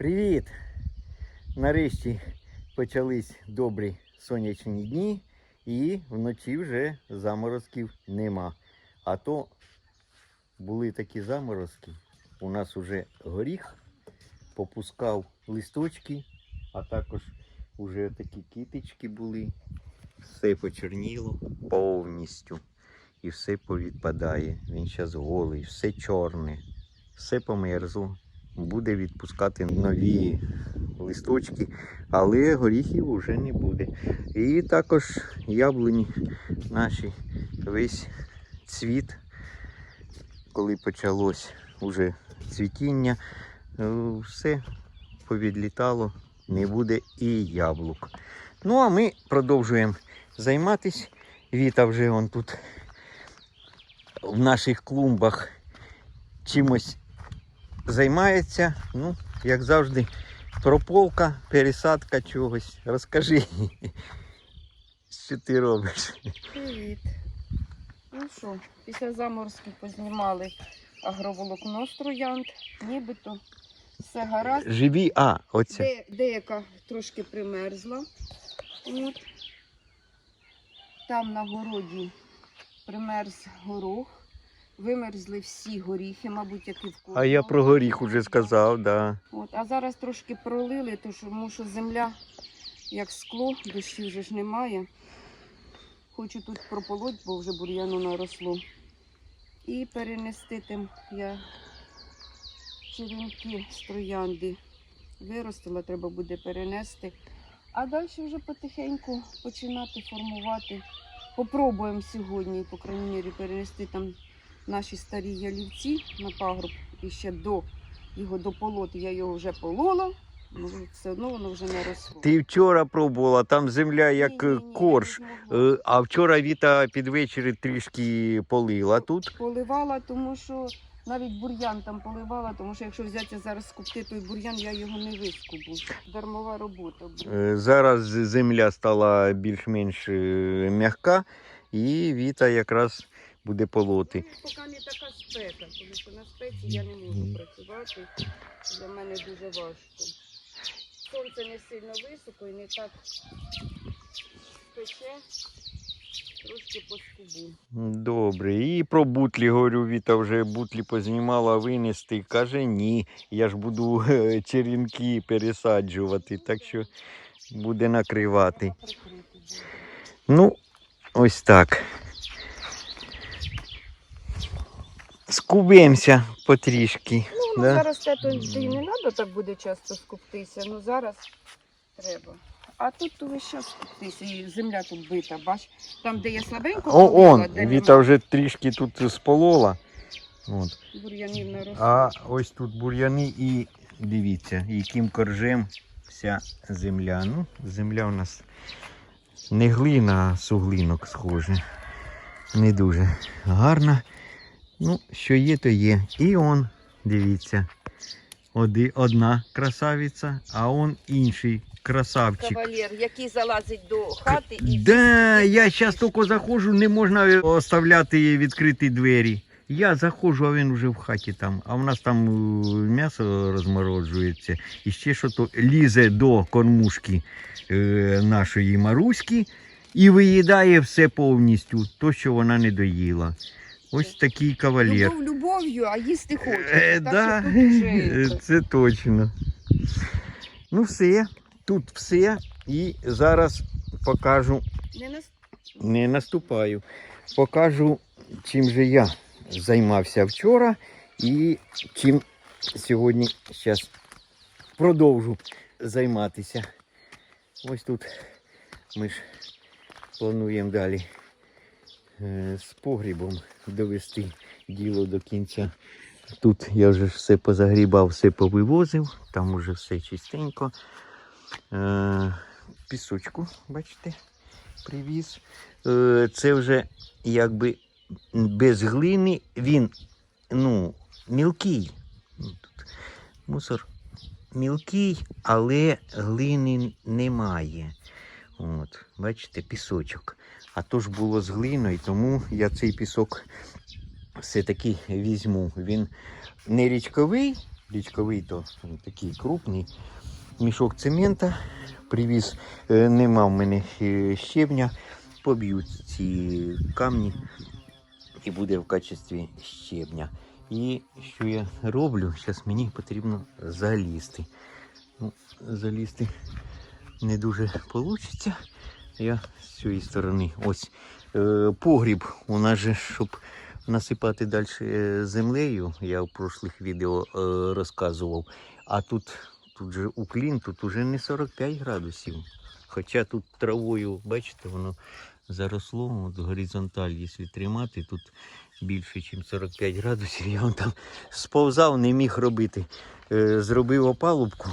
Привіт! Нарешті почались добрі сонячні дні і вночі вже заморозків нема. А то були такі заморозки. У нас уже горіх попускав листочки, а також уже такі китички були. Все почерніло повністю. І все повідпадає. Він зараз голий, все чорне, все померзло буде відпускати нові листочки, але горіхів вже не буде. І також яблуні наші весь цвіт, коли почалось уже цвітіння, е, все повідлітало, не буде і яблук. Ну а ми продовжуємо займатися. Віта вже он тут в наших клумбах чимось займається, ну, як завжди, прополка, пересадка чогось. Розкажи, що ти робиш. Привіт. Ну що, після заморозків познімали агроволокно з троянд, нібито все гаразд. Живі, а, оця. Де, деяка трошки примерзла. От. Там на городі примерз горох. Вимерзли всі горіхи, мабуть, які в кожного. А я про горіх уже сказав, да. От, а зараз трошки пролили, тому що земля як скло, дощів вже ж немає. Хочу тут прополоть, бо вже бур'яну наросло. І перенести тим я черенки з троянди виростила, треба буде перенести. А далі вже потихеньку починати формувати. Попробуємо сьогодні, по крайній мірі, перенести там наші старі ялівці на пагруб і ще до його дополоти. Я його вже полола, все одно воно вже не росло. Ти вчора пробувала, там земля як е, Ні-ні-ні, корж. я не змогла. Е, А вчора Віта під вечір трішки полила тут. Поливала, тому що навіть бур'ян там поливала, тому що якщо взяти зараз скупти той бур'ян, я його не вискубу. Дармова робота. Е, Зараз земля стала більш-менш е, м'яка, і Віта якраз буде полоти. Ну, Поки не така спека, тому що на спеці я не можу працювати. Для мене дуже важко. Сонце не сильно високо і не так пече, трошки по скубу. Добре. І про бутлі говорю, Віта вже бутлі познімала винести. Каже, ні, я ж буду е, черенки пересаджувати, так що буде накривати. Ну, ось так. Скубимося потрішки. Ну, ну Да? зараз те то не треба так буде часто скуптися, ну зараз треба. А тут то весь час скуптися, і земля тут бита, бач, там, де я слабенько О, ходила, он, де Віта вже трішки тут сполола. От. бур'янів наросло. А ось тут бур'яни і дивіться, яким коржем вся земля. Ну, земля у нас не глина, а суглинок схоже. Не дуже гарна. Ну, що є, то є. І он, дивіться, одна красавиця, а он інший красавчик. Кавалер, який залазить до хати і Да, я зараз тільки заходжу, не можна оставляти відкриті двері. Я заходжу, а він вже в хаті там. А в нас там е, м'ясо розмороджується. І ще що то лізе до кормушки е, нашої Маруськи і виїдає все повністю, то, що вона не доїла. Ось такий кавалер. любов любов'ю, а їсти хоче. Е, так да, що це. точно. Ну все, тут все. І зараз покажу не нас... не наступаю. Покажу, чим же я займався вчора і чим сьогодні зараз продовжу займатися. Ось тут ми ж плануємо далі е, з погрібом довести діло до кінця. Тут я вже все позагрібав, все повивозив, там уже все чистенько. Е, пісочку, бачите, привіз. Е, це вже якби без глини він ну, мілкий. Тут мусор мілкий, але глини немає. От, бачите, пісочок. А то ж було з глиною, тому я цей пісок все-таки візьму. Він не річковий, річковий, то такий крупний. Мішок цемента привіз. Е, Нема в мене е, щебня. Поб'ю ці камні і буде в качестві щебня. І що я роблю? Зараз мені потрібно залізти. Ну, залізти не дуже вийде. Я з цієї сторони. Ось е, погріб. У нас же, щоб насипати далі е, землею, я в прошлих відео е, розказував. А тут, тут же уклін, тут уже не 45 градусів. Хоча тут травою, бачите, воно заросло, от горизонталь, якщо тримати, тут більше, ніж 45 градусів. Я вон там сповзав, не міг робити. Е, зробив опалубку,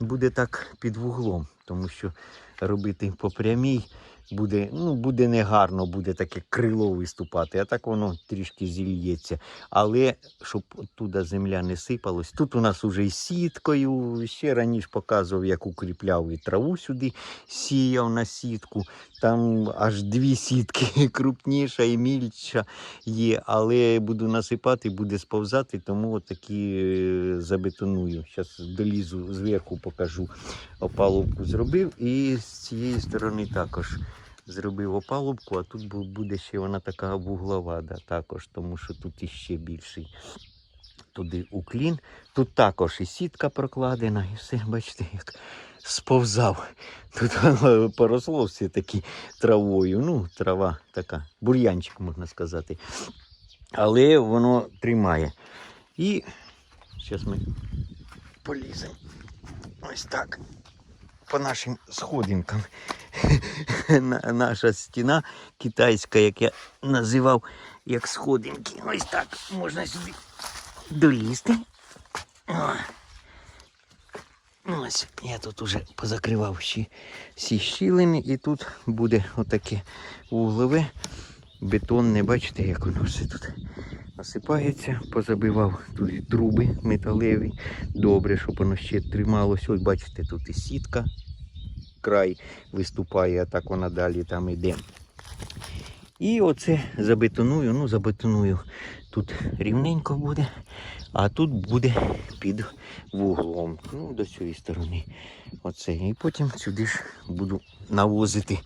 буде так під вуглом, тому що робити по прямій буде, ну, буде негарно, буде таке крило виступати, а так воно трішки зільється. Але щоб оттуда земля не сипалась, тут у нас уже і сіткою, ще раніше показував, як укріпляв і траву сюди сіяв на сітку. Там аж дві сітки крупніша і мільша є, але буду насипати, буде сповзати, тому отакі е, забетоную. Зараз долізу зверху покажу. Опалубку зробив і з цієї сторони також зробив опалубку, а тут буде ще вона така вугловада також, тому що тут іще більший. Туди уклін. Тут також і сітка прокладена, і все, бачите, як сповзав. Тут поросло все таки травою. Ну, трава така, бур'янчик, можна сказати. Але воно тримає. І зараз ми поліземо. Ось так. По нашим сходинкам. Наша стіна китайська, як я називав, як сходинки. Ось так можна сюди долізти. О. Ось я тут уже позакривав ще всі щілини, і тут буде отаке вуглове бетонне. Бачите, як воно все тут насипається. Позабивав тут труби металеві. Добре, щоб воно ще трималось. Ось бачите, тут і сітка, край виступає, а так вона далі там іде. І оце забетоную, ну забетоную. Тут рівненько буде, а тут буде під вуглом. Ну, до цієї сторони. Оце. І потім сюди ж буду навозити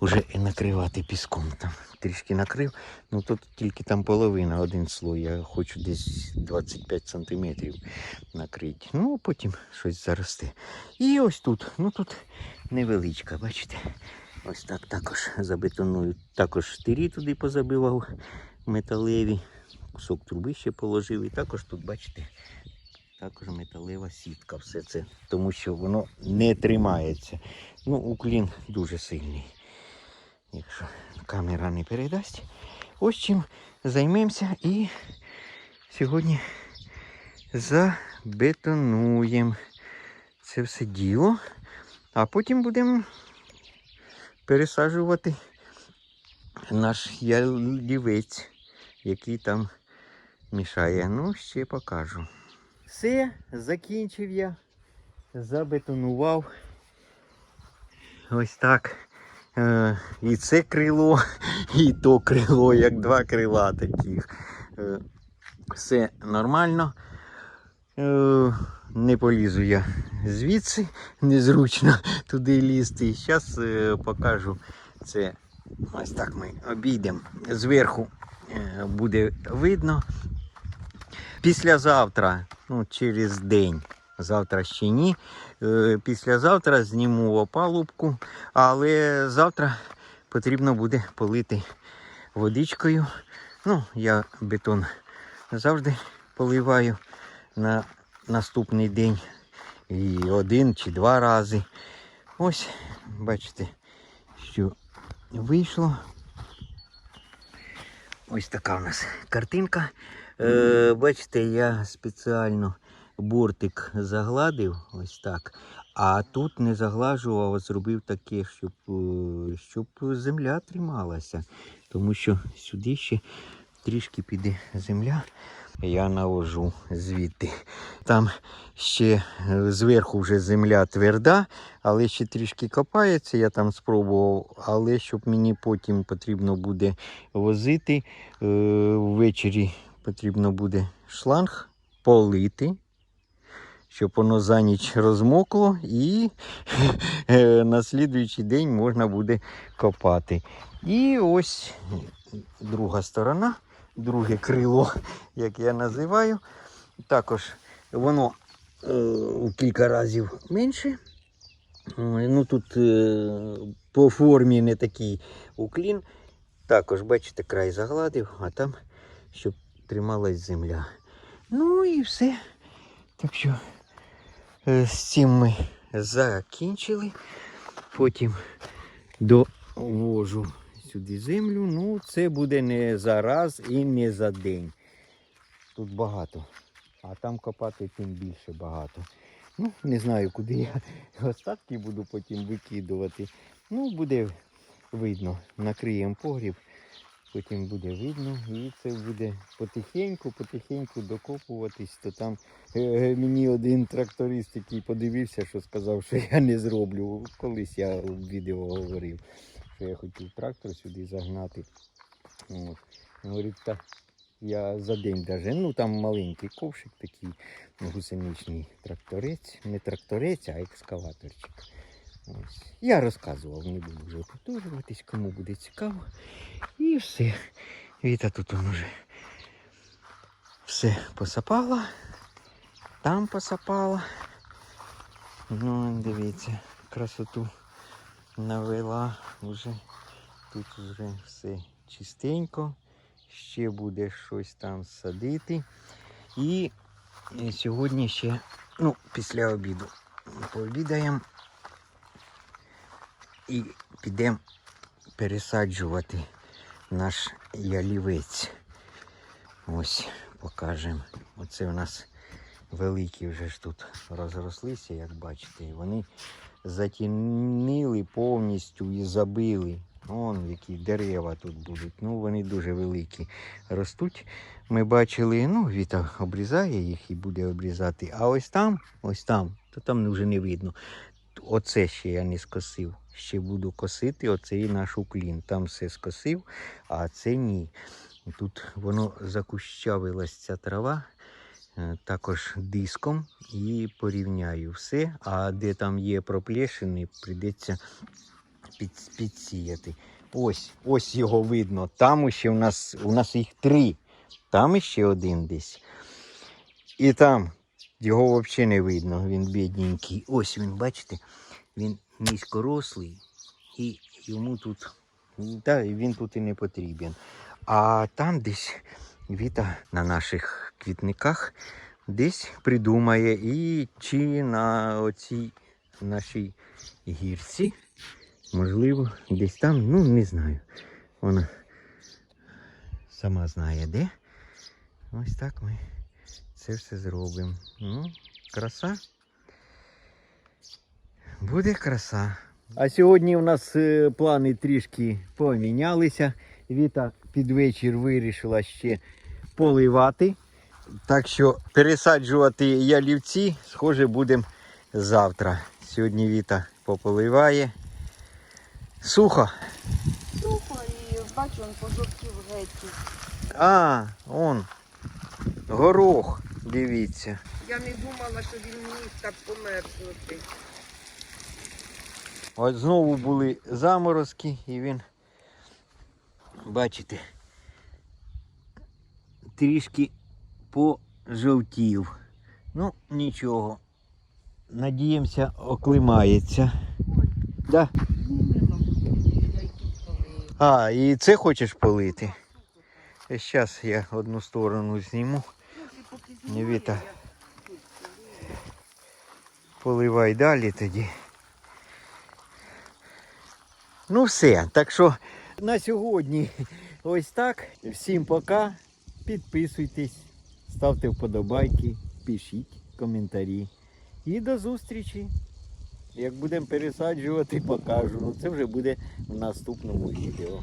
вже і накривати піском. Там трішки накрив. Ну тут тільки там половина, один слой. Я хочу десь 25 сантиметрів накрити. Ну, потім щось заросте. І ось тут. Ну тут невеличка, бачите? Ось так також забетоную. Також штирі туди позабивав металеві. Кусок труби ще положив. І також тут, бачите, також металева сітка. Все це, тому що воно не тримається. Ну, уклін дуже сильний. Якщо камера не передасть. Ось чим займемося і сьогодні забетонуємо це все діло. А потім будемо пересаджувати наш ялівець, який там мішає. Ну, ще покажу. Все, закінчив я, забетонував. Ось так. Е, і це крило, і то крило, як два крила таких. Е, все нормально. Е, не полізу я звідси, незручно туди лізти. Зараз покажу це. Ось так ми обійдемо. Зверху буде видно. Післязавтра, ну, через день, завтра ще ні. Е, Післязавтра зніму опалубку, але завтра потрібно буде полити водичкою. Ну, я бетон завжди поливаю на наступний день і один чи два рази. Ось, бачите, що вийшло. Ось така у нас картинка. Е, бачите, я спеціально бортик загладив, ось так. А тут не заглажував, а зробив таке, щоб, е, щоб земля трималася. Тому що сюди ще трішки піде земля. Я навожу звідти. Там ще е, зверху вже земля тверда, але ще трішки копається, я там спробував, але щоб мені потім потрібно буде возити, е, ввечері потрібно буде шланг полити щоб воно за ніч розмокло і е, на слідуючий день можна буде копати. І ось друга сторона, друге крило, як я називаю. Також воно е, у кілька разів менше. Ну тут е, по формі не такий уклін. Також, бачите, край загладив, а там, щоб трималась земля. Ну і все. Так що е, з цим ми закінчили. Потім довожу сюди землю. Ну, це буде не за раз і не за день. Тут багато. А там копати тим більше багато. Ну, не знаю, куди я остатки буду потім викидувати. Ну, буде видно. Накриємо погріб, потім буде видно. І це буде потихеньку, потихеньку докопуватись. То там е, мені один тракторист, який подивився, що сказав, що я не зроблю. Колись я в відео говорив, що я хотів трактор сюди загнати. От. Говорить, так. Я за день даже, ну там маленький ковшик такий гусеничний тракторець. Не тракторець, а екскаваторчик. Ось. Я розказував, не буду вже повторюватись, кому буде цікаво. І все. Віта тут он уже все посапала. Там посапала. Ну, дивіться, красоту навела вже. Тут вже все чистенько ще буде щось там садити. І е, сьогодні ще, ну, після обіду пообідаємо і підемо пересаджувати наш ялівець. Ось покажемо. Оце у нас великі вже ж тут розрослися, як бачите. І Вони затінили повністю і забили. Вон які дерева тут будуть. Ну, вони дуже великі ростуть. Ми бачили, ну, Віта обрізає їх і буде обрізати. А ось там, ось там, то там вже не видно. Оце ще я не скосив. Ще буду косити оцей наш уклін. Там все скосив, а це ні. Тут воно закущавилась ця трава. е, Також диском і порівняю все. А де там є проплешини, прийдеться під, підсіяти. Ось, ось його видно. Там ще у нас, у нас їх три. Там ще один десь. І там його взагалі не видно. Він бідненький. Ось він, бачите, він низькорослий і йому тут. Та, він тут і не потрібен. А там десь Віта на наших квітниках десь придумає і чи на оцій нашій гірці. Можливо, десь там, ну не знаю. Вона сама знає де. Ось так ми це все зробимо. Ну, краса. Буде краса. А сьогодні у нас е, плани трішки помінялися. Віта під вечір вирішила ще поливати. Так що пересаджувати ялівці, схоже, будемо завтра. Сьогодні Віта пополиває. Сухо. Сухо і бачу, він пожовтів геть. А, он. Горох, дивіться. Я не думала, що він міг так померзнути. От знову були заморозки і він, бачите, трішки пожовтів. Ну, нічого. Надіємося, оклимається. Да? А, і це хочеш полити? Зараз я одну сторону зніму. Віта. Поливай далі тоді. Ну все. Так що на сьогодні ось так. Всім пока. Підписуйтесь, ставте вподобайки, пишіть коментарі. І до зустрічі. Як будемо пересаджувати, покажу. Ну це вже буде в наступному відео.